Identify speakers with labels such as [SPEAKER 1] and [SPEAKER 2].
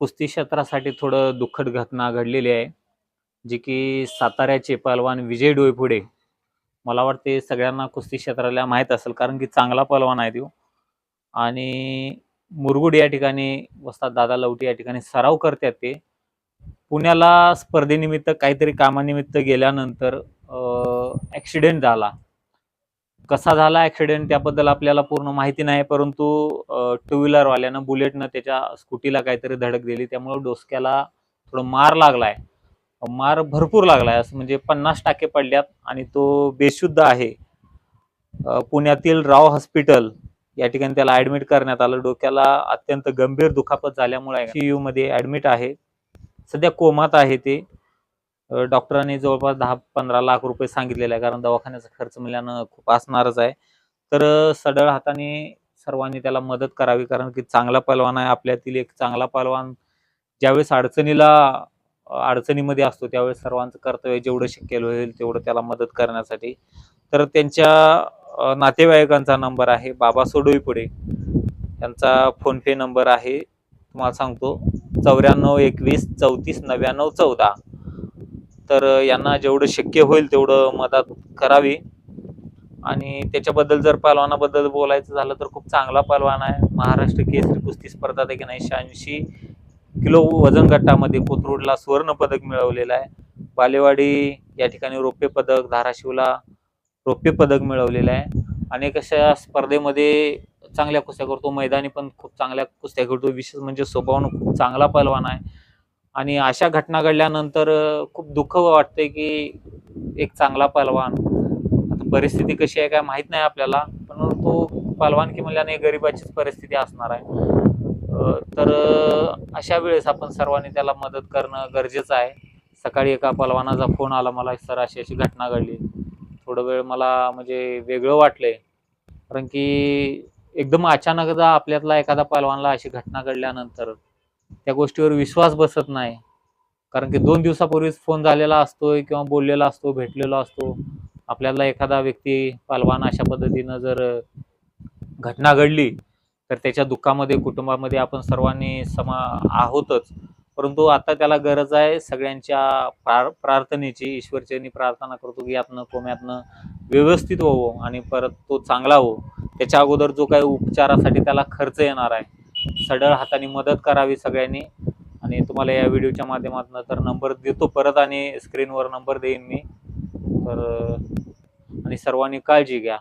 [SPEAKER 1] कुस्ती क्षेत्रासाठी थोडं दुःखद घटना घडलेली आहे जी की साताऱ्याचे पहलवान विजय डोईफुडे. मला वाटते सगळ्यांना कुस्ती क्षेत्राला माहीत असेल कारण की चांगला पहलवान आहे तो. आणि मुरगुड या ठिकाणी वस्ताद दादा लवटी या ठिकाणी सराव करतात ते. पुण्याला स्पर्धेनिमित्त काहीतरी कामानिमित्त गेल्यानंतर ॲक्सिडेंट झाला. कसा झाला ॲक्सिडेंट त्याबद्दल आपल्याला पूर्ण माहिती नाही परंतु टू व्हीलरवाल्यानं बुलेटनं त्याच्या स्कूटीला काहीतरी धडक दिली. त्यामुळे डोसक्याला थोडं मार लागलाय. मार भरपूर लागलाय. असं म्हणजे पन्नास टाके पडल्यात आणि तो बेशुद्ध आहे. पुण्यातील राव हॉस्पिटल या ठिकाणी त्याला ऍडमिट करण्यात आलं. डोक्याला अत्यंत गंभीर दुखापत झाल्यामुळे सीयू मध्ये ऍडमिट आहे. सध्या कोमात आहे ते. डॉक्टरांनी जवळपास दहा पंधरा लाख रुपये सांगितलेले आहे कारण दवाखान्याचा खर्च मिळानं खूप असणारच आहे. तर सडळ सढळ हाताने सर्वांनी त्याला मदत करावी कारण की चांगला पहलवान आहे आपल्यातील एक चांगला पहलवान ज्यावेळेस अडचणीला अडचणीमध्ये असतो त्यावेळेस सर्वांचं कर्तव्य जेवढं शक्य होईल तेवढं त्याला मदत करण्यासाठी. तर त्यांच्या नातेवाईकांचा नंबर आहे बाबा सोडोई पुढे त्यांचा फोनपे नंबर आहे तुम्हाला सांगतो चौऱ्याण्णव एकवीस चौतीस नव्याण्णव चौदा. तर यांना जेवढं शक्य होईल तेवढं मदत करावी. आणि त्याच्याबद्दल जर पहलवानाबद्दल बोलायचं झालं तर खूप चांगला पहलवान आहे. महाराष्ट्र केसरी कुस्ती स्पर्धा देखील शहाऐंशी किलो वजन गटामध्ये कोथरूडला सुवर्ण पदक मिळवलेलं आहे. बालेवाडी या ठिकाणी रौप्य पदक धाराशिवला रौप्य पदक मिळवलेलं आहे. अनेक अशा स्पर्धेमध्ये चांगल्या कुस्त्या करतो. मैदानी पण खूप चांगल्या कुस्त्या करतो. विशेष म्हणजे स्वभावानं खूप चांगला पहलवान आहे. आणि अशा घटना घडल्यानंतर खूप दुःख वाटते की एक चांगला पलवान आता परिस्थिती कशी आहे काय माहीत नाही आपल्याला पण तो पहलवान की म्हणल्याने गरिबाचीच परिस्थिती असणार आहे. तर अशा वेळेस आपण सर्वांनी त्याला मदत करणं गरजेचं आहे. सकाळी एका पलवानाचा फोन आला मला सर अशी अशी घटना घडली. थोडं वेळ मला म्हणजे वेगळं वाटलंय. कारण की एकदम अचानकदा आपल्यातला एखादा पलवानला अशी घटना घडल्यानंतर त्या गोष्टीवर विश्वास बसत नाही. कारण की दोन दिवसापूर्वीच फोन झालेला असतोय किंवा बोललेला असतो भेटलेला असतो. आपल्याला एखादा व्यक्ती पालवान अशा पद्धतीनं जर घटना घडली तर त्याच्या दुःखामध्ये कुटुंबामध्ये आपण सर्वांनी समा आहोतच. परंतु आता त्याला गरज आहे सगळ्यांच्या प्रार प्रार्थनेची. ईश्वरचरणी प्रार्थना करतो की यातनं कोम्यातनं व्यवस्थित व्हावं आणि परत तो चांगला हो. त्याच्या अगोदर जो काही उपचारासाठी त्याला खर्च येणार आहे सडळ हाताने मदत करावी सगळ्यांनी. आणि तुम्हाला या व्हिडिओच्या माध्यमातून तर नंबर देतो परत आणि स्क्रीनवर नंबर देईन मी. तर आणि सर्वांनी काळजी घ्या.